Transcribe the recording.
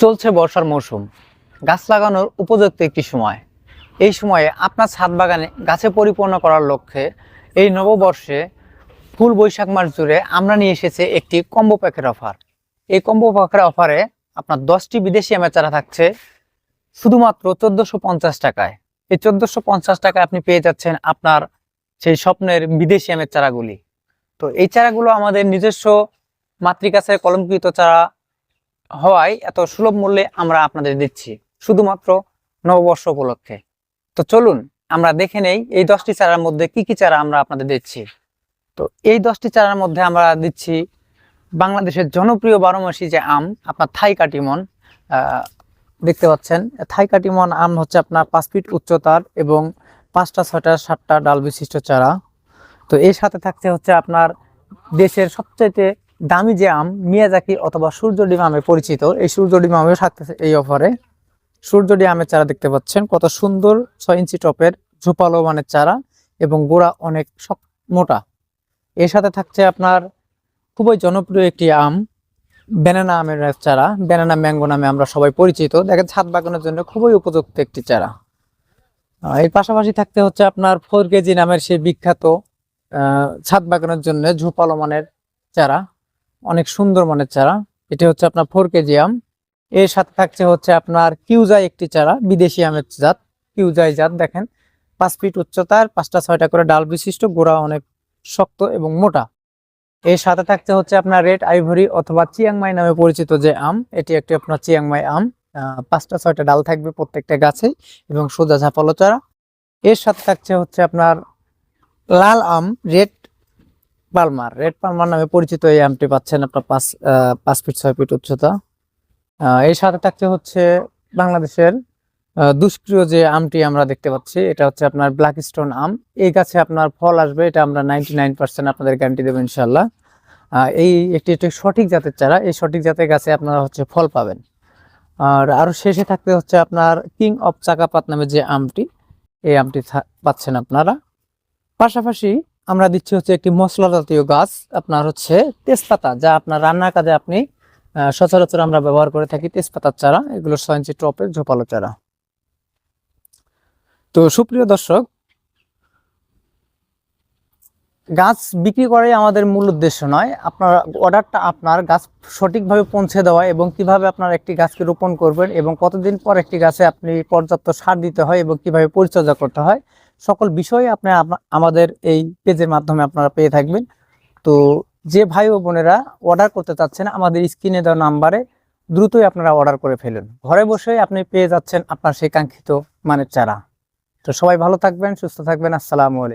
চলছে বর্ষার মৌসুম। গাছ লাগানোর উপযুক্ত একটি সময়। এই সময়ে আপনার ছাদ বাগানে গাছে পরিপূর্ণ করার লক্ষ্যে এই নববর্ষে ফুল বৈশাখ মাস জুড়ে আমরা নিয়ে এসেছে একটি কম্বো প্যাকের অফার। এই কম্বো প্যাকের অফারে আপনার দশটি বিদেশি আমের চারা থাকছে, শুধুমাত্র চোদ্দোশো পঞ্চাশ টাকায়। এই চোদ্দোশো পঞ্চাশ টাকায় আপনি পেয়ে যাচ্ছেন আপনার সেই স্বপ্নের বিদেশি আমের চারাগুলি তো এই চারাগুলো আমাদের নিজস্ব মাতৃকাছের কলমকৃত চারা হওয়ায় এত সুলভ মূল্যে আমরা আপনাদের দিচ্ছি, শুধুমাত্র নববর্ষ উপলক্ষে। তো চলুন, আমরা দেখে নেই এই দশটি চারার মধ্যে কি কি চারা আমরা আপনাদের দিচ্ছি। তো এই দশটি চারার মধ্যে আমরা দিচ্ছি বাংলাদেশের জনপ্রিয় বারোমাসি যে আম, আপনার থাই কাটিমন দেখতে পাচ্ছেন। থাই কাটিমন আম হচ্ছে আপনার পাঁচ ফিট উচ্চতার এবং পাঁচটা, ছয়টা, সাতটা ডাল বিশিষ্ট চারা। তো এর সাথে থাকছে হচ্ছে আপনার দেশের সবচাইতে দামি যে আম, মিয়াজাকি অথবা সূর্যডিম আমে পরিচিত, এই সূর্যডিম আমেও থাকতেছে এই অফারে সূর্যডি আমের চারা দেখতে পাচ্ছেন, কত সুন্দর ছয় ইঞ্চি টপের ঝোপালো মানের চারা এবং গোড়া অনেক মোটা। এর সাথে থাকছে আপনার খুবই জনপ্রিয় একটি আম ব্যানানা আমের চারা। ব্যানানা ম্যাঙ্গো নামে আমরা সবাই পরিচিত। দেখেন, ছাদ বাগানের জন্য খুবই উপযুক্ত একটি চারা। এর পাশাপাশি থাকতে হচ্ছে আপনার ফোর কেজি নামের সেই বিখ্যাত ছাদ বাগানের জন্য ঝোপালো মানের চারা। অনেক সুন্দর মানের চারা। এটি হচ্ছে আপনার ফোর কেজি আম। এর সাথে থাকছে হচ্ছে আপনার কিউজাই একটি চারা, বিদেশি আমের জাত, কিউজাই জাত দেখেন। পাঁচ ফিট উচ্চতার পাঁচটা ছয়টা করে ডাল বিশিষ্ট, গোড়া অনেক শক্ত এবং মোটা। এর সাথে থাকছে হচ্ছে আপনার রেড আইভরি অথবা চিয়াংমাই নামে পরিচিত যে আম, এটি একটি আপনার চিয়াংমাই আম। পাঁচটা ছয়টা ডাল থাকবে প্রত্যেকটা গাছে এবং সোজা ঝাপালো চারা। এর সাথে থাকছে হচ্ছে আপনার লাল আম রেড পালমার রেড পালমার নামে পরিচিত এই আমটি পাচ্ছেন আপনার পাঁচ পাঁচ ফিট ছয় ফিট উচ্চতা। এর সাথে থাকছে হচ্ছে বাংলাদেশের দুষ্ক্রিয় যে আমটি আমরা দেখতে পাচ্ছি, এটা হচ্ছে আপনার ব্ল্যাক স্টোন আম। এই গাছে আপনার ফল আসবে, এটা আমরা নাইনটি নাইন পার্সেন্ট আপনাদের গ্যারান্টি দেবো ইনশাল্লাহ এই একটি একটি সঠিক জাতের চারা, এই সঠিক জাতের গাছে আপনারা হচ্ছে ফল পাবেন। আর আরও শেষে থাকতে হচ্ছে আপনার কিং অফ চাকাপাত নামে যে আমটি, এই আমটি পাচ্ছেন আপনারা। পাশাপাশি আমরা দিচ্ছি হচ্ছে একটি মশলা জাতীয় গাছ, আপনার হচ্ছে তেজপাতা, যা আপনার রান্নার কাজে আপনি সচরাচর আমরা ব্যবহার করে থাকি তেজপাতার চারা, এগুলো ছয় ইঞ্চি টপের ঝোপালো চারা। তো সুপ্রিয় দর্শক গাছ বিক্রি করাই আমাদের মূল উদ্দেশ্য নয়। আপনার অর্ডারটা আপনার গাছ সঠিকভাবে পৌঁছে দেওয়া এবং কীভাবে আপনার একটি গাছকে রোপণ করবেন এবং কতদিন পর একটি গাছে আপনি পর্যাপ্ত সার দিতে হয় এবং কীভাবে পরিচর্যা করতে হয়, সকল বিষয়ে আপনি, আমাদের এই পেজের মাধ্যমে আপনারা পেয়ে থাকবেন। তো যে ভাই ও বোনেরা অর্ডার করতে চাচ্ছেন, আমাদের স্ক্রিনে দেওয়া নাম্বারে দ্রুতই আপনারা অর্ডার করে ফেলুন। ঘরে বসেই আপনি পেয়ে যাচ্ছেন আপনার সেই কাঙ্ক্ষিত মানের চারা। তো সবাই ভালো থাকবেন, সুস্থ থাকবেন, আসসালামু আলাইকুম।